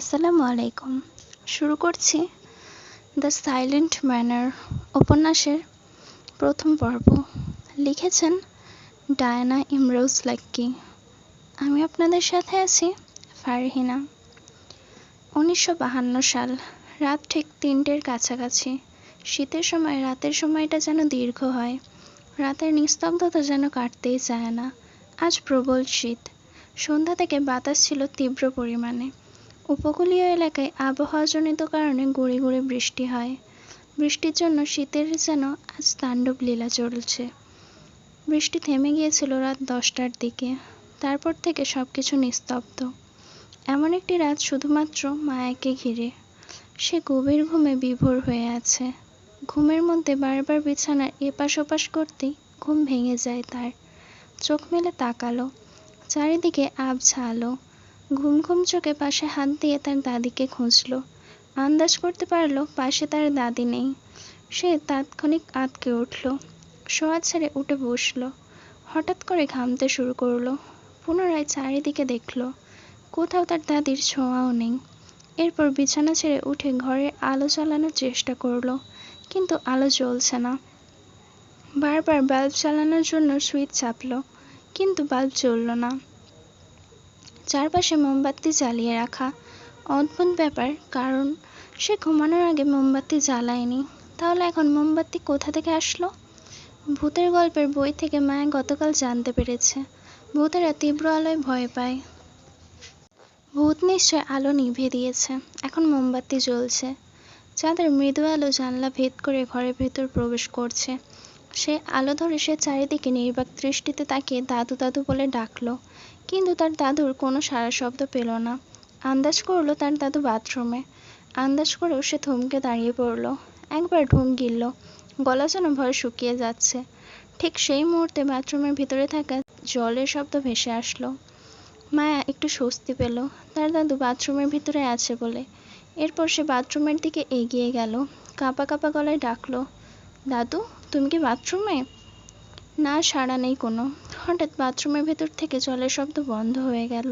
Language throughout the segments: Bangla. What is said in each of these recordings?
আসসালামু আলাইকুম। শুরু করছি দ্য সাইলেন্ট ম্যানার উপন্যাসের প্রথম পর্ব। লিখেছেন ডায়ানা ইমরোজ লাক্কি আমি আপনাদের সাথে আছি ফারহিনা। উনিশশো বাহান্ন সাল, রাত ঠিক তিনটের কাছাকাছি। শীতের সময়, রাতের সময়টা যেন দীর্ঘ হয়। রাতের নিস্তব্ধতা যেন কাটতেই চায় না। আজ প্রবল শীত। সন্ধ্যা থেকে বাতাস ছিল তীব্র পরিমাণে। উপকূলীয় এলাকায় আবহাওয়াজনিত কারণে গুঁড়ি গুঁড়ি বৃষ্টি হয়। বৃষ্টির জন্য শীতের যেন আজ তাণ্ডব লীলা চলছে। বৃষ্টি থেমে গিয়েছিল রাত দশটার দিকে। তারপর থেকে সব কিছু নিস্তব্ধ। এমন একটি রাত শুধুমাত্র মায়াকে ঘিরে। সে গভীর ঘুমে বিভোর হয়ে আছে। ঘুমের মধ্যে বারবার বিছানার এপাশ ওপাশ করতেই ঘুম ভেঙে যায় তার। চোখ মেলে তাকালো। চারিদিকে আবছা আলো। ঘুম ঘুম চোখে পাশে হাত দিয়ে তার দাদিকে খুঁজলো। আন্দাজ করতে পারল পাশে তার দাদি নেই। সে তাৎক্ষণিক আঁতকে উঠল, শোয়া ছেড়ে উঠে বসল। হঠাৎ করে ঘামতে শুরু করল, পুনরায় চারিদিকে দেখল, কোথাও তার দাদির ছোঁয়াও নেই। এরপর বিছানা ছেড়ে উঠে ঘরে আলো জ্বালানোর চেষ্টা করল, কিন্তু আলো জ্বলছে না। বারবার বাল্ব চালানোর জন্য সুইচ চাপলো, কিন্তু বাল্ব জ্বলল না। চারপাশে মোমবাতি জ্বালিয়ে রাখা। অদ্ভুত ব্যাপার, কারণ সে ঘুমানোর আগে মোমবাতি জ্বালায়নি। তাহলে এখন মোমবাতি কোথা থেকে আসলো? ভূতের গল্পের বই থেকে মায়া গতকাল জানতে পেরেছে। ভূতেরা তীব্র আলোয় ভয় পায়। ভূত নিশ্চয় আলো নিভে দিয়েছে। এখন মোমবাতি জ্বলছে। চাঁদের মৃদু আলো জানলা ভেদ করে ঘরের ভেতর প্রবেশ করছে। সে আলো ধরে সে চারিদিকে নির্বাক দৃষ্টিতে তাকিয়ে দাদু দাদু বলে ডাকলো। কিন্তু তার দাদুর কোনো সারা শব্দ পেল না। আন্দাজ করল তার দাদু বাথরুমে। আন্দাজ করেও সে থমকে দাঁড়িয়ে পড়ল। একবার ঢুম গিলল। গলা যেন ভয় শুকিয়ে যাচ্ছে। ঠিক সেই মুহূর্তে বাথরুমের ভিতরে থাকা জলের শব্দ ভেসে আসলো। মায়া একটু স্বস্তি পেল। তার দাদু বাথরুমের ভিতরে আছে বলে। এরপর সে বাথরুমের দিকে এগিয়ে গেল। কাঁপা কাঁপা গলায় ডাকলো, দাদু, তুমি কি বাথরুমে? না, সাড়া নেই কোনো। হঠাৎ বাথরুমের ভেতর থেকে জলের শব্দ বন্ধ হয়ে গেল।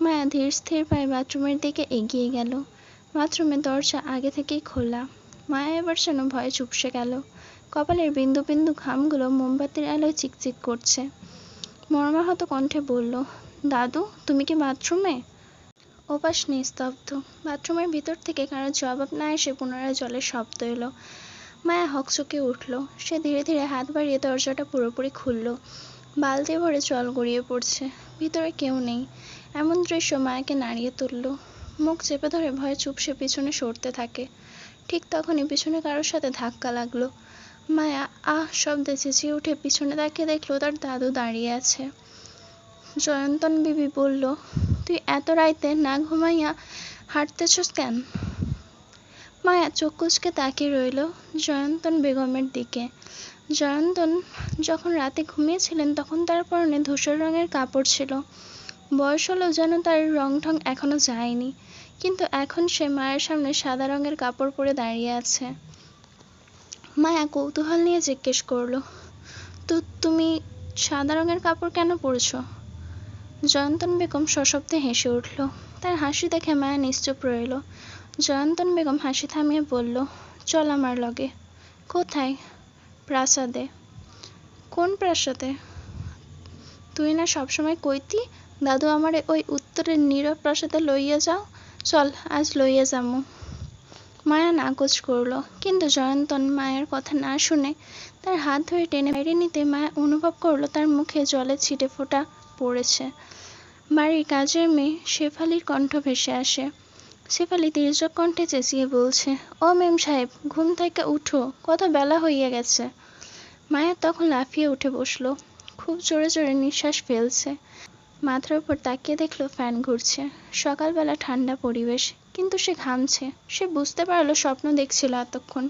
মায়া ধীর স্থির পায়ে বাথরুমের দিকে এগিয়ে গেল। বাথরুমের দরজা আগে থেকেই খোলা। মায়া এবার যেন ভয়ে চুপসে গেল। কপালের বিন্দু বিন্দু ঘামগুলো মোমবাতির আলোয় চিকচিক করছে। মর্মাহত কণ্ঠে বলল, দাদু, তুমি কি বাথরুমে? ওপাশ নিস্তব্ধ। বাথরুমের ভিতর থেকে কারও জবাব না এসে পুনরায় জলের শব্দ এলো। মায়া হকচকে উঠল। সে ধীরে ধীরে হাত বাড়িয়ে দরজাটা পুরোপুরি খুলল। বালতি ভরে জল গড়িয়ে পড়ছে। ভিতরে কেউ নেই। এমন দৃশ্য মায়াকে নাড়িয়ে তুলল। মুখ চেপে ধরে ভয়ে চুপসে পিছনে সরতে থাকে। ঠিক তখনই পিছনে কারোর সাথে ধাক্কা লাগল। মায়া, আহ, শব্দে চেঁচিয়ে উঠে পিছনে তাকিয়ে দেখল তার দাদু দাঁড়িয়ে আছে। জয়ন্তন বিবি বলল, তুই এত রাইতে না ঘুমাইয়া হাঁটতেছস কেন? মায়া চোখ কুচকে তাকিয়ে রইল জয়ন্তন বেগমের দিকে। জয়ন্তন যখন রাতে ঘুমিয়েছিলেন, তখন তার পরনে ধূসর রঙের কাপড় ছিল। বয়স হলেও যেন তার রং ঠং এখনও যায়নি, কিন্তু এখন সে মায়ের সামনে সাদা রঙের কাপড় পরে দাঁড়িয়ে আছে। মায়া কৌতূহল নিয়ে জিজ্ঞেস করল, তো তুমি সাদা রঙের কাপড় কেন পরেছো? জয়ন্তন বেগম সশব্দে হেসে উঠল। তার হাসি দেখে মায়া নিশ্চুপ রইল। জয়ন্তন বেগম হাসি থামিয়ে বলল, চল আমার লগে। কোথায়? প্রাসাদে। কোন প্রাসাদে? তুই না সবসময় কইতি, দাদু আমারে ওই উত্তরের নীরব প্রাসাদে লইয়া যাও। চল, আজ লইয়া যামু। মায়া নাকচ করল, কিন্তু জয়ন্তন মায়ের কথা না শুনে তার হাত ধরে টেনে বাইরে নিতে মায়া অনুভব করল তার মুখে জলে ছিটে ফোটা পড়েছে। বাড়ির কাজের মেয়ে শেফালির কণ্ঠ ভেসে আসে। শেফালি তির্যক কণ্ঠে চেঁচিয়ে বলছে, ও মেম সাহেব, ঘুম থেকে উঠো, কত বেলা হইয়া গেছে। মায়া তখন লাফিয়ে উঠে বসল, খুব জোরে জোরে নিঃশ্বাস ফেলছে। মাথার উপর তাকিয়ে দেখল ফ্যান ঘুরছে। সকালবেলা ঠান্ডা পরিবেশ, কিন্তু সে ঘামছে। সে বুঝতে পারল, স্বপ্ন দেখছিল এতক্ষণ।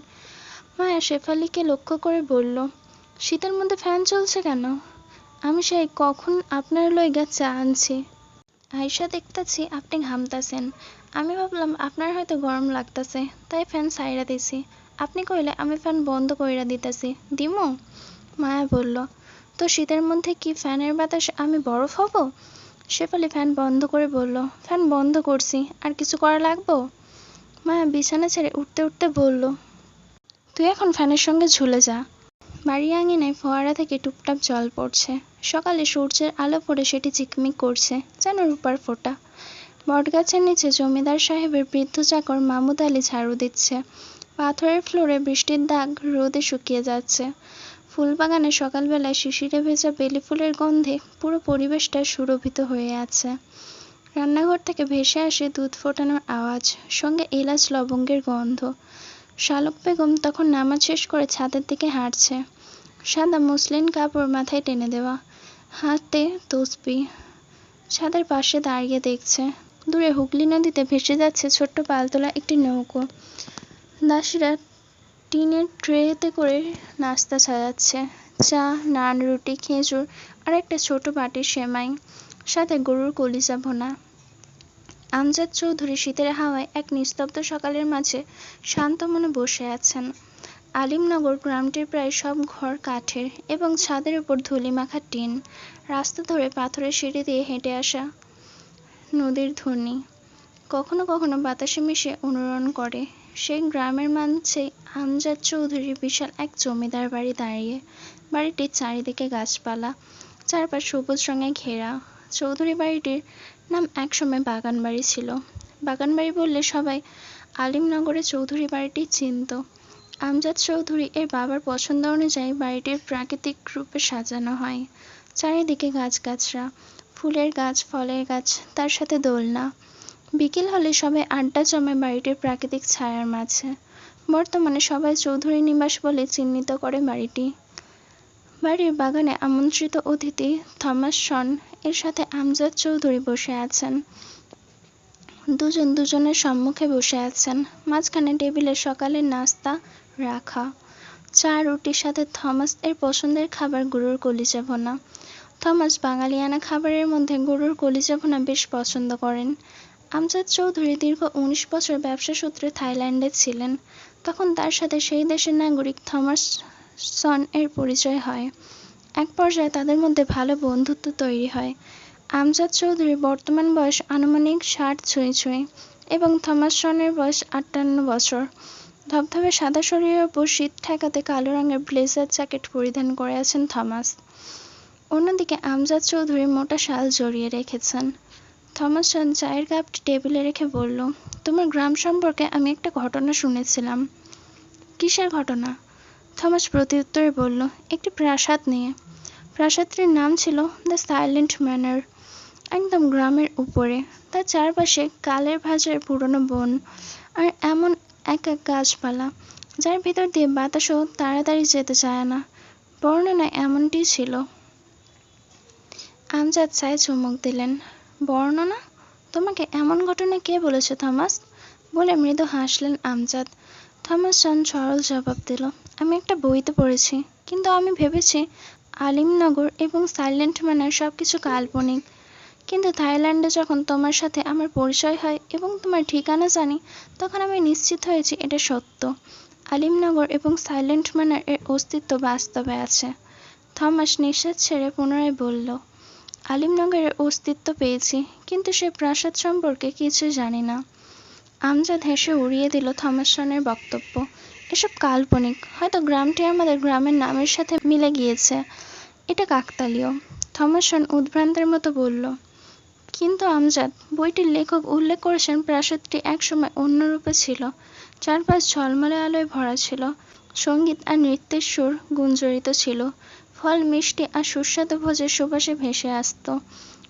মায়া শেফালিকে লক্ষ্য করে বলল, শীতের মধ্যে ফ্যান চলছে কেন? আমি সেই কখন আপনার লইগা চা আনছি? আয়সা দেখতাছি আপনি ঘামতাছেন। আমি ভাবলাম, আপনার হয়তো গরম লাগতাছে, তাই ফ্যান সাইরা দিছি। আপনি কইলে আমি ফ্যান বন্ধ কইরা দিতাছি। দিমু? মায়া বলল, তো শীতের মধ্যে কি ফ্যানের বাতাসে আমি বরফ হব? শেফালি ফ্যান বন্ধ করে বলল, ফ্যান বন্ধ করছি, আর কিছু করা লাগবো? মায়া বিছানা ছেড়ে উঠতে উঠতে বলল, তুই এখন ফ্যানের সঙ্গে ঝুলে যা। বাড়ি আঙিনায় ফোয়ারা থেকে টুপটাপ জল পড়ছে। সকালে সূর্যের আলো পড়ে সেটি চিকমিক করছে, যেন রূপার ফোঁটা। বটগাছের নিচে জমিদার সাহেবের বৃদ্ধ চাকর মামুদ আলী ঝাড়ু দিচ্ছে। পাথরের ফ্লোরে বৃষ্টির দাগ রোদে শুকিয়ে যাচ্ছে। ফুলবাগানে সকালবেলায় শিশিরে ভেজা বেলি ফুলের গন্ধে পুরো পরিবেশটা সুরভিত হয়ে আছে। রান্নাঘর থেকে ভেসে আসে দুধ ফোটানোর আওয়াজ, সঙ্গে এলাচ লবঙ্গের গন্ধ। শালক বেগম তখন নামাজ শেষ করে ছাদের দিকে হাঁটছে। সাদা মসলিন কাপড় মাথায় টেনে দেওয়া। হাতে তসবি। ছাদের পাশে দাঁড়িয়ে দেখছে দূরে হুগলি নদীতে ভেসে যাচ্ছে ছোট্ট পালতোলা একটি নৌকো। দাসীরা টিনের ট্রেতে করে নাস্তা সাজাচ্ছে চা, নান, রুটি, খেজুর আর একটা ছোট বাটির সেমাই, সাথে গরুর কলিজা ভোনা। আমজাদ চৌধুরী শীতের হাওয়ায় এক নিস্তব্ধ সকালের মাঝে শান্ত মনে বসে আছেন। আলিমনগর গ্রামটির প্রায় সব ঘর কাঠের এবং ছাদের উপর ধুলি মাখা টিন। রাস্তা ধরে পাথরের সিঁড়ি দিয়ে হেঁটে আসা নদীর ধ্বনি। কখনো কখনো বাতাসে মিশে অনুরণ করে। সেই গ্রামের মাঝে আমজাদ চৌধুরীর বিশাল এক জমিদার বাড়ি দাঁড়িয়ে। বাড়িটির চারিদিকে গাছপালা, চারপাশ সবুজ রঙে ঘেরা। চৌধুরী বাড়িটির নাম একসময় বাগান বাড়ি ছিল। বাগান বাড়ি বললে সবাই আলিমনগরে চৌধুরী বাড়িটি চিনত। আমজাদ চৌধুরী এর বাবার পছন্দ অনুযায়ী বাড়িটির প্রাকৃতিক রূপে সাজানো হয়। চারিদিকে গাছগাছরা ফুলের গাছ, ফলের গাছ, তার সাথে দোলনা। বিকেল হলে সবাই আড্ডা জমে বাড়িটির প্রাকৃতিক ছায়ার মাঝে। বর্তমানে সবাই চৌধুরী নিবাস বলে চিহ্নিত করে বাড়িটি। বাড়ির বাগানে আমন্ত্রিত অতিথি থমাস শন, এর সাথে আমজাদ চৌধুরী বসে আছেন। দুজন দুজনের সম্মুখে বসে আছেন। মাঝখানে টেবিলে সকালের নাস্তা রাখা। চা, রুটির সাথে থমাস এর পছন্দের খাবার গরুর কলিজা ভোনা। থমাস বাঙালিয়ানা খাবারের মধ্যে গরুর কলিজা ভোনা বেশ পছন্দ করেন। আমজাদ চৌধুরী দীর্ঘ উনিশ বছর ব্যবসা সূত্রে থাইল্যান্ডে ছিলেন। তখন তার সাথে সেই দেশের নাগরিক থমাস সন এর পরিচয় হয়। এক পর্যায়ে তাদের মধ্যে ভালো বন্ধুত্ব তৈরি হয়। আমজাদ চৌধুরীর বর্তমান বয়স আনুমানিক ষাট ছুঁই ছুঁই এবং থমাস সনের বয়স আটান্ন বছর। ধবধবে সাদা শরীরের ওপর শীত ঠেকাতে কালো রঙের ব্লেজার জ্যাকেট পরিধান করে আছেন থমাস। অন্যদিকে আমজাদ চৌধুরী মোটা শাল জড়িয়ে রেখেছেন। থমাস সন চায়ের কাপটি টেবিলে রেখে বলল, তোমার গ্রাম সম্পর্কে আমি একটা ঘটনা শুনেছিলাম। কিসের ঘটনা? থমাস প্রত্যুত্তরে বলল, একটি প্রাসাদ নিয়ে। প্রাসাদটির নাম ছিল দ্য সাইলেন্ট ম্যানার, একদম গ্রামের উপরে। তার চারপাশে কালের ভাঁজের পুরনো বন আর এমন এক এক গাছপালা, যার ভিতর দিয়ে বাতাসও তাড়াতাড়ি যেতে চায় না। বর্ণনা এমনটি ছিল। আমজাদ চায় চুমুক দিলেন। বর্ণনা, তোমাকে এমন ঘটনা কে বলেছে, থমাস? বলে মৃদু হাসলেন আমজাদ। থমাস জন সরল জবাব দিল, আমি একটা বইতে পড়েছি, কিন্তু আমি ভেবেছি আলিমনগর এবং সাইলেন্ট ম্যানার সব কিছু কাল্পনিক। কিন্তু থাইল্যান্ডে যখন তোমার সাথে আমার পরিচয় হয় এবং তোমার ঠিকানা জানি, তখন আমি নিশ্চিত হয়েছি এটা সত্য। আলিমনগর এবং সাইলেন্ট ম্যানার এর অস্তিত্ব বাস্তবে আছে। থমাস নিঃশ্বাস ছেড়ে পুনরায় বলল আলিমনগরের অস্তিত্ব পেয়েছি, কিন্তু সে প্রাসাদ সম্পর্কে কিছু জানি না। আমজাদ হেসে উড়িয়ে দিল থমাসনের বক্তব্য। এসব কাল্পনিক, হয়তো গ্রামটি আমাদের গ্রামের নামের সাথে মিলে গিয়েছে। এটা কাকতালীয়, থমাসন উদ্ভ্রান্তের মতো বলল। কিন্তু আমজাদ, বইটির লেখক উল্লেখ করেছেন প্রাসাদটি একসময় অন্য রূপে ছিল। চারপাশ ঝলমলে আলোয় ভরা ছিল। সংগীত আর নৃত্যের সুর গুঞ্জরিত ছিল। ফল, মিষ্টি আর সুস্বাদু ভোজের সুবাসে ভেসে আসতো।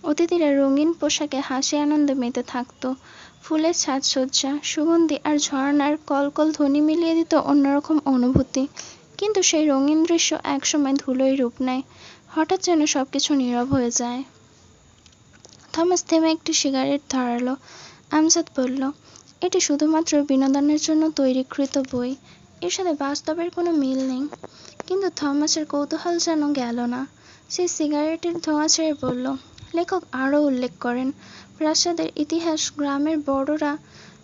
অতিথিরা রঙিন পোশাকে হাসি, আনন্দে মেতে থাকতো। ফুলের সাজসজ্জা সুগন্ধি আর ঝর্ণার কলকল ধ্বনি মিলিয়ে দিত অন্যরকম অনুভূতি। কিন্তু সেই রঙিন দৃশ্য একসময় ধুলোয় রূপ নেয়। হঠাৎ যেন সবকিছু নীরব হয়ে যায়। থমাস থেমে একটি সিগারেট ধরালো। আমজাদ বলল, এটি শুধুমাত্র বিনোদনের জন্য তৈরিকৃত বই। এর সাথে বাস্তবের কোনো মিল নেই। কিন্তু থমাসের কৌতূহল যেন গেল না। সে সিগারেটের ধোঁয়া ছেড়ে বলল, লেখক আরও উল্লেখ করেন, প্রাসাদের ইতিহাস গ্রামের বড়রা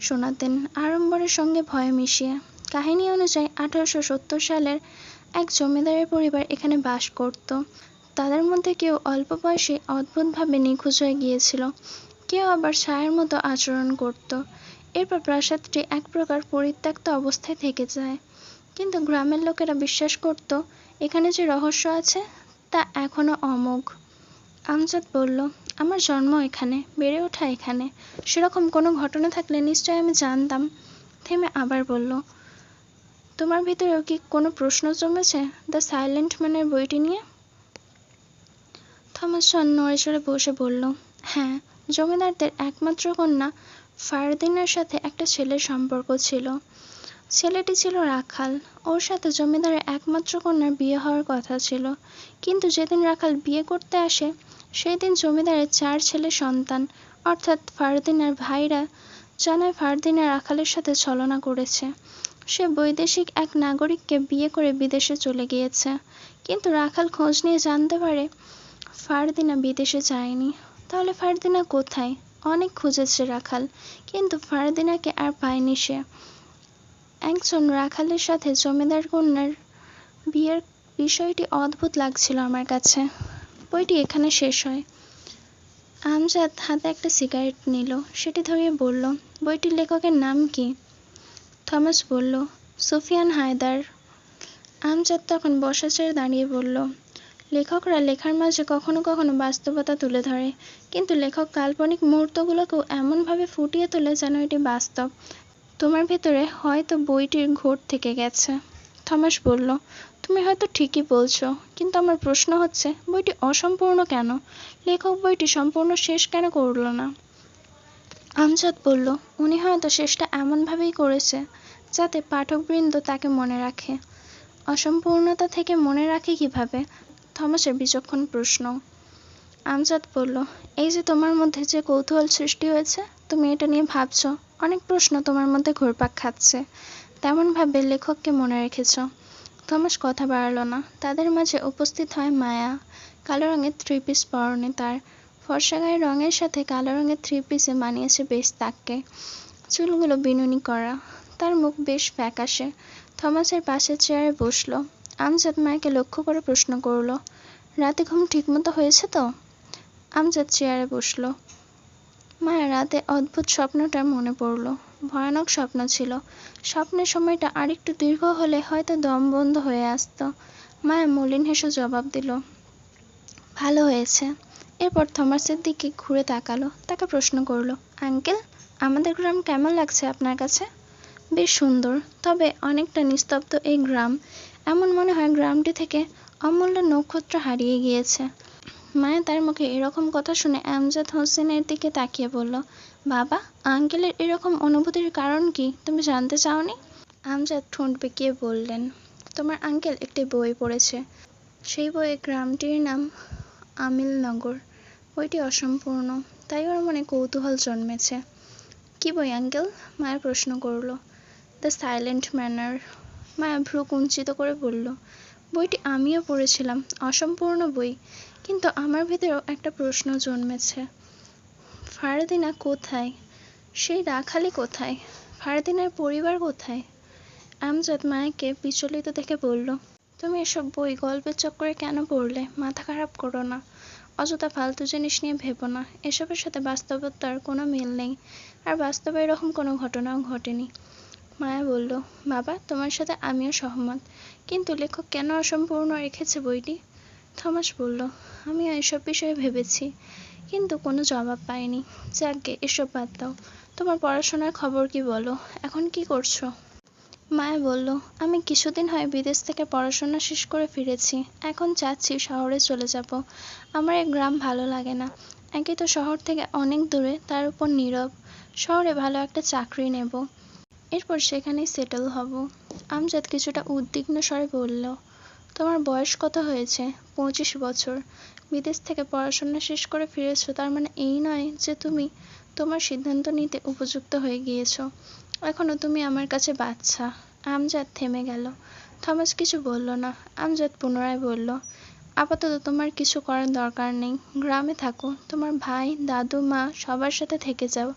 শোনাতেন, আড়ম্বরের সঙ্গে ভয় মিশিয়ে। কাহিনী অনুযায়ী আঠারোশো সত্তর সালের এক জমিদারের পরিবার এখানে বাস করত। তাদের মধ্যে কেউ অল্প বয়সে অদ্ভুতভাবে নিখোঁজ হয়ে গিয়েছিল। কেউ আবার ছায়ার মতো আচরণ করত। এরপর প্রাসাদটি এক প্রকার পরিত্যক্ত অবস্থায় থেকে যায়। কিন্তু গ্রামের লোকেরা বিশ্বাস করত, এখানে যে রহস্য আছে তা এখনও অমোঘ। আমজাদ বলল, আমার জন্ম এখানে, বেড়ে ওঠা এখানে। সেরকম কোনো ঘটনা থাকলে নিশ্চয় আমি জানতাম। থেমে আবার বলল, তোমার ভিতরেও কি কোনো প্রশ্ন জমেছে দ্য সাইলেন্ট ম্যানের বইটি নিয়ে? থমাসন নড়ে চড়ে বসে বলল হ্যাঁ জমিদারদের একমাত্র কন্যা ফারদিনের সাথে একটা ছেলের সম্পর্ক ছিল। ছেলেটি ছিল রাখাল। ওর সাথে জমিদারের একমাত্র কন্যার বিয়ে হওয়ার কথা ছিল। কিন্তু যেদিন রাখাল বিয়ে করতে আসে সেই দিন জমিদারের চার ছেলে সন্তান, অর্থাৎ ফারদিনার ভাইরা জানায় ফারদিনা রাখালের সাথে ছলনা করেছে। সে বৈদেশিক এক নাগরিককে বিয়ে করে বিদেশে চলে গিয়েছে। কিন্তু রাখাল খোঁজ নিয়ে জানতে পারে, ফারদিনা বিদেশে যায়নি। তাহলে ফারদিনা কোথায়? অনেক খুঁজেছে রাখাল, কিন্তু ফারদিনাকে আর পায়নি সে। একজন রাখালের সাথে জমিদার কন্যার বিয়ের বিষয়টি অদ্ভুত লাগছিল আমার কাছে। বইটি এখানে শেষ হয়। আমজাদ হাতে একটা সিগারেট নিল। সেটি ধরিয়ে বলল, বইটির লেখকের নাম কি? থমাস বলল, সুফিয়ান হায়দার। আমজাদ তখন বসা ছেড়ে দাঁড়িয়ে বলল, লেখকরা লেখার মাঝে কখনো কখনো বাস্তবতা তুলে ধরে, কিন্তু লেখক কাল্পনিক মুহূর্তগুলোকেও এমনভাবে ফুটিয়ে তোলে যেন এটি বাস্তব। তোমার ভেতরে হয়তো বইটির ঘোর থেকে গেছে। থমাস বলল, তুমি হয়তো ঠিকই বলছো, কিন্তু আমার প্রশ্ন হচ্ছে, বইটি অসম্পূর্ণ কেন? লেখক বইটি সম্পূর্ণ শেষ কেন করল না? আমজাদ বলল, উনি হয়তো শেষটা এমনভাবেই করেছে, যাতে পাঠকবৃন্দ তাকে মনে রাখে। অসম্পূর্ণতা থেকে মনে রাখে কীভাবে? থমাসের বিচক্ষণ প্রশ্ন। আমজাদ বলল, এই যে তোমার মধ্যে যে কৌতূহল সৃষ্টি হয়েছে তুমি এটা নিয়ে ভাবছ? অনেক প্রশ্ন তোমার মধ্যে ঘুরপাক খাচ্ছে। তেমনভাবে লেখককে মনে রেখেছ। থমাস কথা বাড়ালো না। তাদের মাঝে উপস্থিত হয় মায়া। কালো রঙের থ্রি পিস পরনে তার। ফর্সা গায়ের রঙের সাথে কালো রঙের থ্রি পিসে মানিয়েছে বেশ তাককে। চুলগুলো বিনুনি করা। তার মুখ বেশ ফ্যাকাশে। থমাসের পাশের চেয়ারে বসল। আমজাদ মায়াকে লক্ষ্য করে প্রশ্ন করল, রাতে ঘুম ঠিকমতো হয়েছে তো? আমজাদ চেয়ারে বসল। মায়া রাতে অদ্ভুত স্বপ্নটা মনে পড়ল। ভয়ানক স্বপ্ন ছিল। স্বপ্নের সময়টা আরেকটু দীর্ঘ হলে হয়তো দম বন্ধ হয়ে আসতো। মায়া মলিন হেসে জবাব দিল, ভালো হয়েছে। এরপর থমাসের দিকে ঘুরে তাকালো, তাকে প্রশ্ন করল, আঙ্কেল, আমাদের গ্রাম কেমন লাগছে আপনার কাছে? বেশ সুন্দর, তবে অনেকটা নিস্তব্ধ এই গ্রাম। এমন মনে হয় গ্রামটি থেকে অমূল্য নক্ষত্র হারিয়ে গিয়েছে। মায়া তার মুখে এরকম কথা শুনে আমজাদ হোসেনের দিকে তাকিয়ে বলল, বাবা, আঙ্কেলের এরকম অনুভূতির কারণ কি? তুমি জানতে চাওনি? আমজাদ ঠোঁট বেঁকিয়ে বললেন, তোমার আঙ্কেল একটি বই পড়েছে। সেই বইয়ে গ্রামটির নাম আমিলনগর। বইটি অসম্পূর্ণ, তাই ওর মনে কৌতূহল জন্মেছে। কি বই, আঙ্কেল? মায়া প্রশ্ন করল। The silent manner. মায়া ভ্রু কুঞ্চিত করে বলল, বইটি আমিও পড়েছিলাম, অসম্পূর্ণ বই। কিন্তু আমার ভেতরেও একটা প্রশ্ন জন্মেছে। ফারদিনা কোথায়? সেই রাখালি কোথায়? ফারদিনার পরিবার কোথায়? আমজাদ মায়াকে বিচলিত দেখে বলল, তুমি এসব বই গল্পের চক্করে কেন পড়লে? মাথা খারাপ করো না। অযথা ফালতু জিনিস নিয়ে ভেবো না। এসবের সাথে বাস্তবতার কোনো মিল নেই। আর বাস্তবে এরকম কোনো ঘটনাও ঘটেনি। মায়া বলল, বাবা, তোমার সাথে আমিও সহমত। কিন্তু লেখক কেন অসম্পূর্ণ রেখেছে বইটি? থমাস বলল, আমি এইসব বিষয়ে ভেবেছি, কিন্তু কোনো জবাব পাইনি। যাকগে, এসব বাদ দাও। তোমার পড়াশোনার খবর কি বলো? এখন কি করছ? মায়া বলল, আমি কিছুদিন হয় বিদেশ থেকে পড়াশোনা শেষ করে ফিরেছি। এখন চাচ্ছি শহরে চলে যাব। আমার এই গ্রাম ভালো লাগে না। একে তো শহর থেকে অনেক দূরে, তার উপর নীরব। শহরে ভালো একটা চাকরি নেব। এরপর সেখানেই সেটেল হব। আমজাদ কিছুটা উদ্বিগ্ন স্বরে বলল তোমার বয়স কত হয়েছে? পঁচিশ বছর। বিদেশ থেকে পড়াশোনা শেষ করে ফিরেছো, তার মানে এই নয় যে তুমি তোমার সিদ্ধান্ত নিতে উপযুক্ত হয়ে গিয়েছো। এখনও তুমি আমার কাছে বাচ্চা। আমজাদ থেমে গেল। থমাস কিছু বলল না। আমজাদ পুনরায় বলল, আপাতত তোমার কিছু করার দরকার নেই। গ্রামে থাকো। তোমার ভাই, দাদু, মা সবার সাথে থেকে যাও।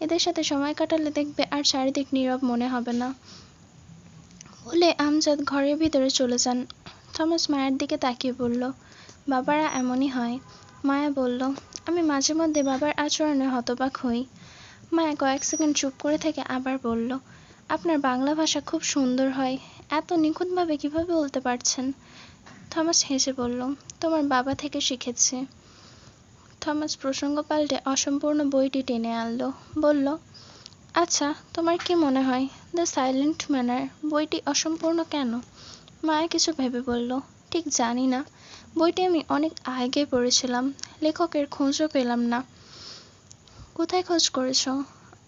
এদের সাথে সময় কাটালে দেখবে আর চারিদিক নীরব মনে হবে না। বলে আমজাদ ঘরের ভিতরে চলে যান। থমাস মায়ের দিকে তাকিয়ে বলল, বাবারা, এমনই হয়। মায়া বলল, আমি মাঝে মধ্যে বাবার আচরণে হতবাক হই। মায়া কয়েক সেকেন্ড চুপ করে থেকে আবার বলল, আপনার বাংলা ভাষা খুব সুন্দর হয়, এত নিখুঁতভাবে কীভাবে বলতে পারছেন? থমাস হেসে বলল, তোমার বাবা থেকে শিখেছি। থমাস প্রসঙ্গ পাল্টে অসম্পূর্ণ বইটি টেনে আনলো, বলল আচ্ছা তোমার কি মনে হয়, দ্য সাইলেন্ট ম্যানার বইটি অসম্পূর্ণ কেন? মায়া কিছু ভেবে বলল, ঠিক জানি না। বইটি আমি অনেক আগে পড়েছিলাম। লেখকের খোঁজও পেলাম না। কোথায় খোঁজ করেছ?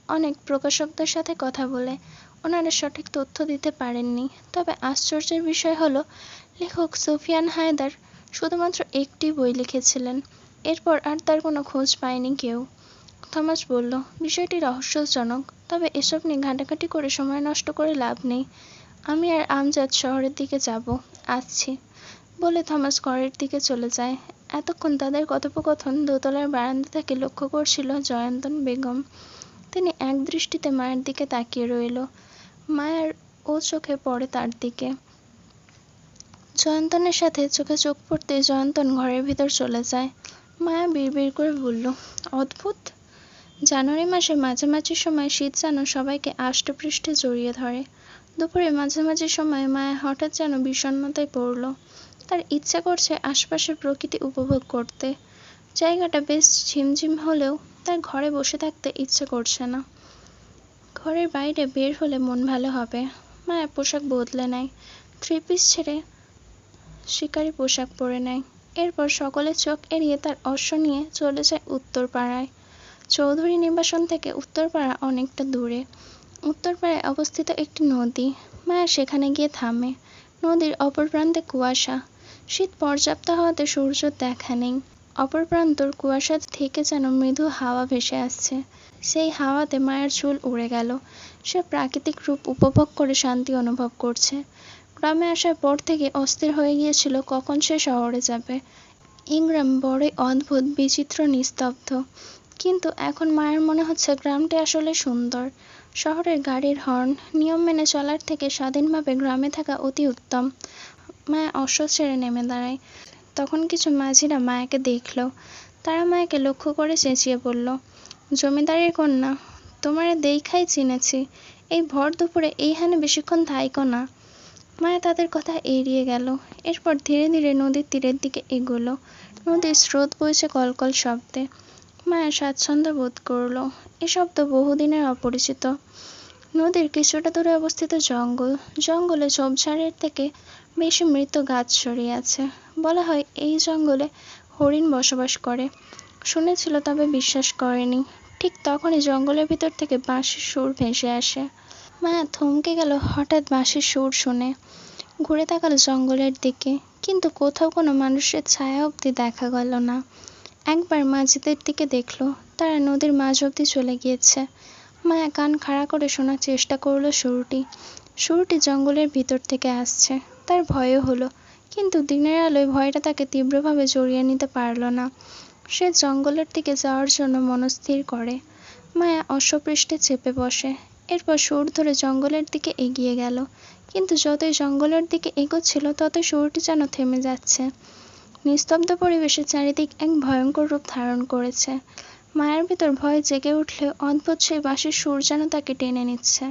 অনেক প্রকাশকদের সাথে কথা বলে। ওনারা সঠিক তথ্য দিতে পারেননি। তবে আশ্চর্যের বিষয় হলো, লেখক সুফিয়ান হায়দার শুধুমাত্র একটি বই লিখেছিলেন। এরপর আর তার কোনো খোঁজ পায়নি কেউ। থমাস বলল, বিষয়টি রহস্যজনক। তবে এসব নিয়ে ঘাঁটাঘাঁটি করে সময় নষ্ট করে লাভ নেই। আমি আর আমজাদ শহরের দিকে যাব, আসছি। বলে থমাস ঘরের দিকে চলে যায়। এতক্ষণ তাদের কথোপকথন দোতলার বারান্দা থেকে লক্ষ্য করছিল জয়ন্তন বেগম। তিনি এক দৃষ্টিতে মায়ের দিকে তাকিয়ে রইল। মায়ের ও চোখে পড়ে তার দিকে। জয়ন্তনের সাথে চোখে চোখ পড়তে জয়ন্তন ঘরের ভিতর চলে যায়। মায়া বিড়বিড় করে বলল, অদ্ভুত! জানুয়ারি মাসের মাঝামাঝি সময় শীত যেন সবাইকে আষ্টপৃষ্ঠে জড়িয়ে ধরে। দুপুরে মাঝামাঝি সময় মায়া হঠাৎ যেন বিষণ্ণতায় পড়ল। তার ইচ্ছা করছে আশপাশের প্রকৃতি উপভোগ করতে। জায়গাটা বেশ ঝিমঝিম হলেও তার ঘরে বসে থাকতে ইচ্ছে করছে না। ঘরের বাইরে বের হলে মন ভালো হবে। মায়া পোশাক বদলে নেয়। থ্রি পিস ছেড়ে শিকারি পোশাক পরে নেয়। এরপর সকলের চোখ এড়িয়ে তার অশ্ব নিয়ে চলে যায় উত্তরপাড়ায়। চৌধুরী নিবাসন থেকে উত্তরপাড়া অনেকটা দূরে। উত্তরপাড়ায় অবস্থিত একটি নদী। মায়া সেখানে গিয়ে থামে। নদীর অপর প্রান্তে কুয়াশা। শীত পর্যাপ্ত হওয়াতে সূর্য দেখা নেই। অপর প্রান্তর কুয়াশা থেকে যেন মৃদু হাওয়া ভেসে আসছে। সেই হাওয়াতে মায়ের চুল উড়ে গেল। সে প্রাকৃতিক রূপ উপভোগ করে শান্তি অনুভব করছে। গ্রামে আসার পর থেকে অস্থির হয়ে গিয়েছিল কখন সে শহরে যাবে। ইংরাম বড়ই অদ্ভুত, বিচিত্র, নিস্তব্ধ। কিন্তু এখন মায়ের মনে হচ্ছে গ্রামটি আসলে সুন্দর। শহরের গাড়ির হর্ন নিয়ম মেনে চলার থেকে স্বাধীনভাবে গ্রামে থাকা অতি উত্তম। মা অশ্ব ছেড়ে নেমে দাঁড়ায়। তখন কিছু মাঝিরা মায়াকে দেখল। তারা মায়াকে লক্ষ্য করে চেঁচিয়ে বলল, জমিদারের কন্যা, তোমারে দেইখাই চিনেছি। এই ভর দুপুরে এইখানে বেশিক্ষণ থাইকো না। মায়া তাদের কথা এড়িয়ে গেল। এরপর ধীরে ধীরে নদীর তীরের দিকে এগোলো। নদীর স্রোত বইছে কলকল শব্দে। মায়া স্বাচ্ছন্দ্য বোধ করল। এ শব্দ বহুদিনের অপরিচিত। নদীর কিছুটা দূরে অবস্থিত জঙ্গল। জঙ্গলে ঝোপঝাড়ের থেকে বেশি মৃত গাছ ছড়িয়ে আছে। বলা হয় এই জঙ্গলে হরিণ বসবাস করে। শুনেছিল, তবে বিশ্বাস করেনি। ঠিক তখনই জঙ্গলের ভিতর থেকে বাঁশির সুর ভেসে আসে। মায়া থমকে গেল হঠাৎ বাঁশির সুর শুনে। ঘুরে তাকালো জঙ্গলের দিকে, কিন্তু কোথাও কোনো মানুষের ছায়া অবধি দেখা গেল না। একবার মাঝিদের দিকে দেখল। তারা নদীর মাঝ অবধি চলে গিয়েছে। মায়া কান খাড়া করে শোনার চেষ্টা করল সুরটি সুরটি জঙ্গলের ভিতর থেকে আসছে। তার ভয়ও হলো, কিন্তু দিনের আলোয় ভয়টা তাকে তীব্রভাবে জড়িয়ে নিতে পারল না। সে জঙ্গলের দিকে যাওয়ার জন্য মনস্থির করে। মায়া অশ্বপৃষ্ঠে চেপে বসে। এরপর সুর ধরে জঙ্গলের দিকে এগিয়ে গেল। কিন্তু যতই জঙ্গলের দিকে এগোচ্ছিল, ততই সুরটি যেন থেমে যাচ্ছে। নিস্তব্ধ পরিবেশে চারিদিক এক ভয়ঙ্কর রূপ ধারণ করেছে। মায়ের ভিতর ভয় জেগে উঠলেও অদ্ভুত সেই বাঁশির সুর যেন তাকে টেনে নিচ্ছে।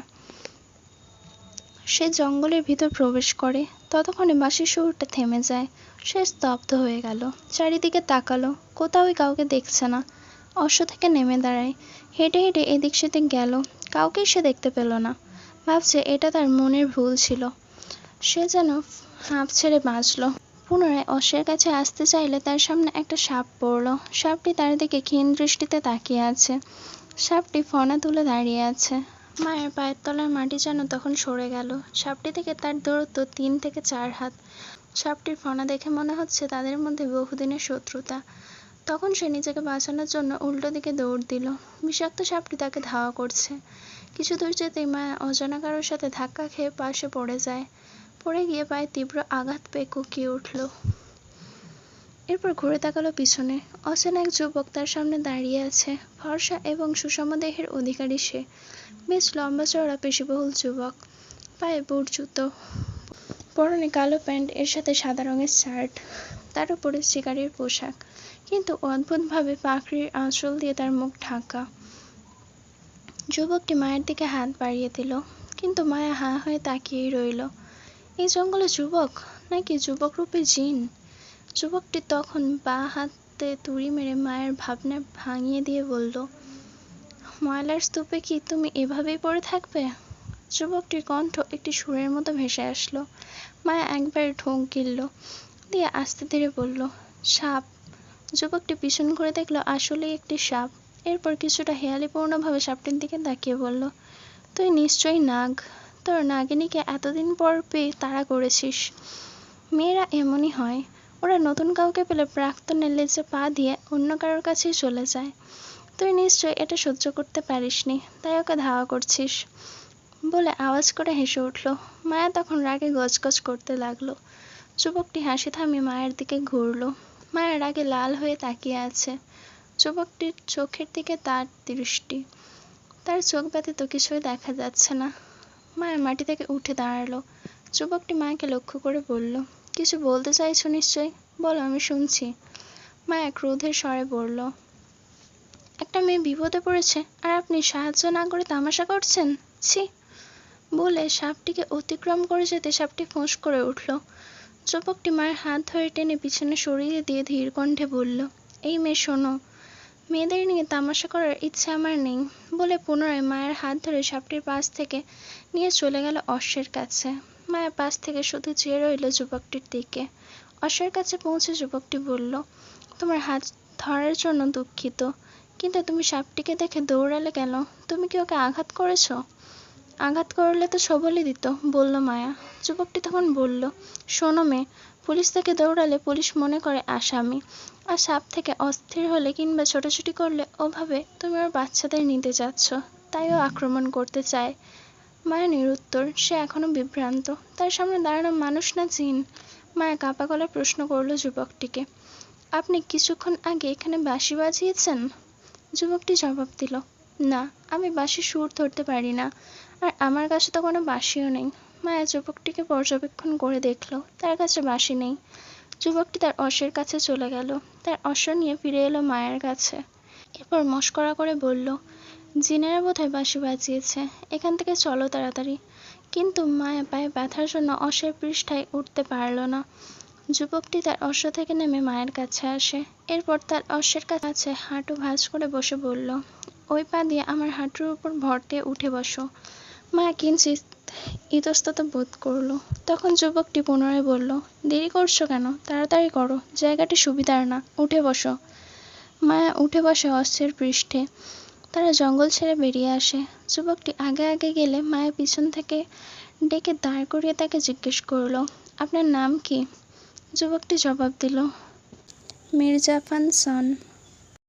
সে জঙ্গলের ভিতর প্রবেশ করে। ততক্ষণে বাঁশির সুরটা থেমে যায়। সে স্তব্ধ হয়ে গেল। চারিদিকে তাকালো। কোথাওই কাউকে দেখছে না। অশ্ব থেকে নেমে দাঁড়ায়। হেঁটে হেঁটে এদিক সেদিক গেল। কাউকেই সে দেখতে পেল না। ভাবছে এটা তার মনের ভুল ছিল। সে যেন হাঁপ ছেড়ে বাঁচল। পুনরায় অশ্বের কাছে আসতে চাইলে তার সামনে একটা সাপ পড়ল। সাপটি তার দিকে ক্ষীণ দৃষ্টিতে তাকিয়ে আছে। সাপটি ফনা তুলে দাঁড়িয়ে আছে। মায়ের পায়ের তলার মাটি যেন তখন সরে গেল। সাপটি থেকে তার দূরত্ব তিন থেকে চার হাত। সাপটির ফনা দেখে মনে হচ্ছে তাদের মধ্যে বহুদিনের শত্রুতা। তখন সে নিজেকে বাঁচানোর জন্য উল্টো দিকে দৌড় দিল। বিষাক্ত সাপটি তাকে ধাওয়া করছে। কিছু দূর যেতেই মায়া অজানা কারোর সাথে ধাক্কা খেয়ে পাশে পড়ে যায়। পড়ে গিয়ে পায়ে তীব্র আঘাত পেয়ে কুকিয়ে উঠল। এরপর ঘুরে তাকালো পিছনে। অচেনা এক যুবক তার সামনে দাঁড়িয়ে আছে। ফর্সা এবং সুষম দেহের অধিকারী সে। বেশ লম্বা চওড়া পেশিবহুল যুবক। পায়ে বুট, জুতো, পরনে কালো প্যান্ট, এর সাথে সাদা রঙের শার্ট, তার উপরে শিকারির পোশাক। কিন্তু অদ্ভুতভাবে পাখরির আঁচল দিয়ে তার মুখ ঢাকা। যুবকটি মায়ের দিকে হাত বাড়িয়ে দিল, কিন্তু মায়া হাঁ হয়ে তাকিয়েই রইল। এই জঙ্গলে যুবক? নাকি যুবকরূপী জিন? যুবকটি তখন বা হাতে তুড়ি মেরে মায়ের ভাবনা ভাঙিয়ে দিয়ে বলল, ময়লার স্তূপে কি তুমি এভাবেই পড়ে থাকবে? যুবকটির কণ্ঠ একটি সুরের মতো ভেসে আসলো। মায়া একবার ঢোক গিলল, দিয়ে আস্তে ধীরে বলল, সাপ! যুবকটি পিছন ঘুরে দেখল আসলেই একটি সাপ। এরপর কিছুটা হেয়ালিপূর্ণভাবে সাপটির দিকে তাকিয়ে বলল, তুই নিশ্চয়ই নাগ। তোর নাগিনীকে এতদিন পর পেয়ে তাড়া করেছিস। মেয়েরা এমনই হয়। ওরা নতুন কাউকে পেলে প্রাক্তনের লেজে পা দিয়ে অন্য কারোর কাছেই চলে যায়। তুই নিশ্চয় এটা সহ্য করতে পারিসনি, তাই ওকে ধাওয়া করছিস। বলে আওয়াজ করে হেসে উঠল। মায়া তখন রাগে গজগজ করতে লাগল। যুবকটি হাসি থামিয়ে মায়ের দিকে ঘুরল। মায়ের রাগে লাল হয়ে তাকিয়ে আছে। যুবকটির চোখের দিকে তার দৃষ্টি। তার চোখ ব্যতীত কিছুই দেখা যাচ্ছে না। মায়া মাটি থেকে উঠে দাঁড়াল। যুবকটি মায়াকে লক্ষ্য করে বলল, কিছু বলতে চাইছো নিশ্চয়ই? বলো, আমি শুনছি। মায়া ক্রোধের স্বরে বলল, একটা মেয়ে বিপদে পড়েছে, আর আপনি সাহায্য না করে তামাশা করছেন? ছি! বলে সাপটিকে অতিক্রম করে যেতে সাপটি ফোঁস করে উঠল। যুবকটি মায়ের হাত ধরে টেনে পিছনে সরিয়ে দিয়ে ধীর কণ্ঠে বলল, এই মেয়ে শোনো মেয়েদের নিয়ে তামাশা করার ইচ্ছে আমার নেই বলে পুনরায় মায়ের হাত ধরে সাপটির পাশ থেকে নিয়ে চলে গেল অশ্বের কাছে। মায়ের পাশ থেকে শুধু চেয়ে রইল যুবকটির দিকে। অশ্বের কাছে পৌঁছে যুবকটি বলল, তোমার হাত ধরার জন্য দুঃখিত, কিন্তু তুমি সাপটিকে দেখে দৌড়ালে কেন? তুমি কি ওকে আঘাত করেছ? আঘাত করলে তো সবলই দিত বলল মায়া। যুবকটি তখন বলল, শোনো মেয়ে পুলিশ থেকে দৌড়ালে পুলিশ মনে করে আসামি আর সাপ থেকে অস্থির হলে কিংবা ছোটাছুটি করলে, ওভাবে তুমি ওর বাচ্চাদের নিতে যাচ্ছ তাই ও আক্রমণ করতে চায়। মায়া নিরুত্তর, সে এখনও বিভ্রান্ত। তার সামনে দাঁড়ানো মানুষ না জিন? মায়া কাঁপা গলায় প্রশ্ন করল যুবকটিকে। আপনি কিছুক্ষণ আগে এখানে বাঁশি বাজিয়েছেন? যুবকটি জবাব দিল, না, আমি বাঁশির সুর ধরতে পারি না। আর আমার কাছে তো কোনো বাঁশিও নেই। মায়া যুবকটিকে পর্যবেক্ষণ করে দেখল। তার কাছে বাঁশি নেই। যুবকটি তার অশ্বের কাছে চলে গেল। তার অশ্ব নিয়ে ফিরে এলো মায়ের কাছে। এরপর মস্করা করে বলল, জিনেরা বোধহয় বাঁশি বাজিয়েছে। এখান থেকে চলো তাড়াতাড়ি। কিন্তু মায়া পায়ে ব্যথার জন্য অশ্বের পৃষ্ঠায় উঠতে পারল না। যুবকটি তার অশ্ব থেকে নেমে মায়ের কাছে আসে। এরপর তার অশ্বের কাছে হাঁটু ভাঁজ করে বসে বলল, ওই পা দিয়ে আমার হাঁটুর উপর ভর দিয়ে উঠে বসো। মায়া কিঞ্চিত ইতস্তত বোধ করল। তখন যুবকটি পুনরায় বলল, দেরি করছ কেন? তাড়াতাড়ি করো, জায়গাটি সুবিধার না। উঠে বসো। মায়া উঠে বসে অশ্বের পৃষ্ঠে। তারা জঙ্গল ছেড়ে বেরিয়ে আসে। যুবকটি আগে আগে গেলে মায়া পিছন থেকে ডেকে দাঁড় করিয়ে তাকে জিজ্ঞেস করল, আপনার নাম কি? যুবকটি জবাব দিল মির্জাফান সন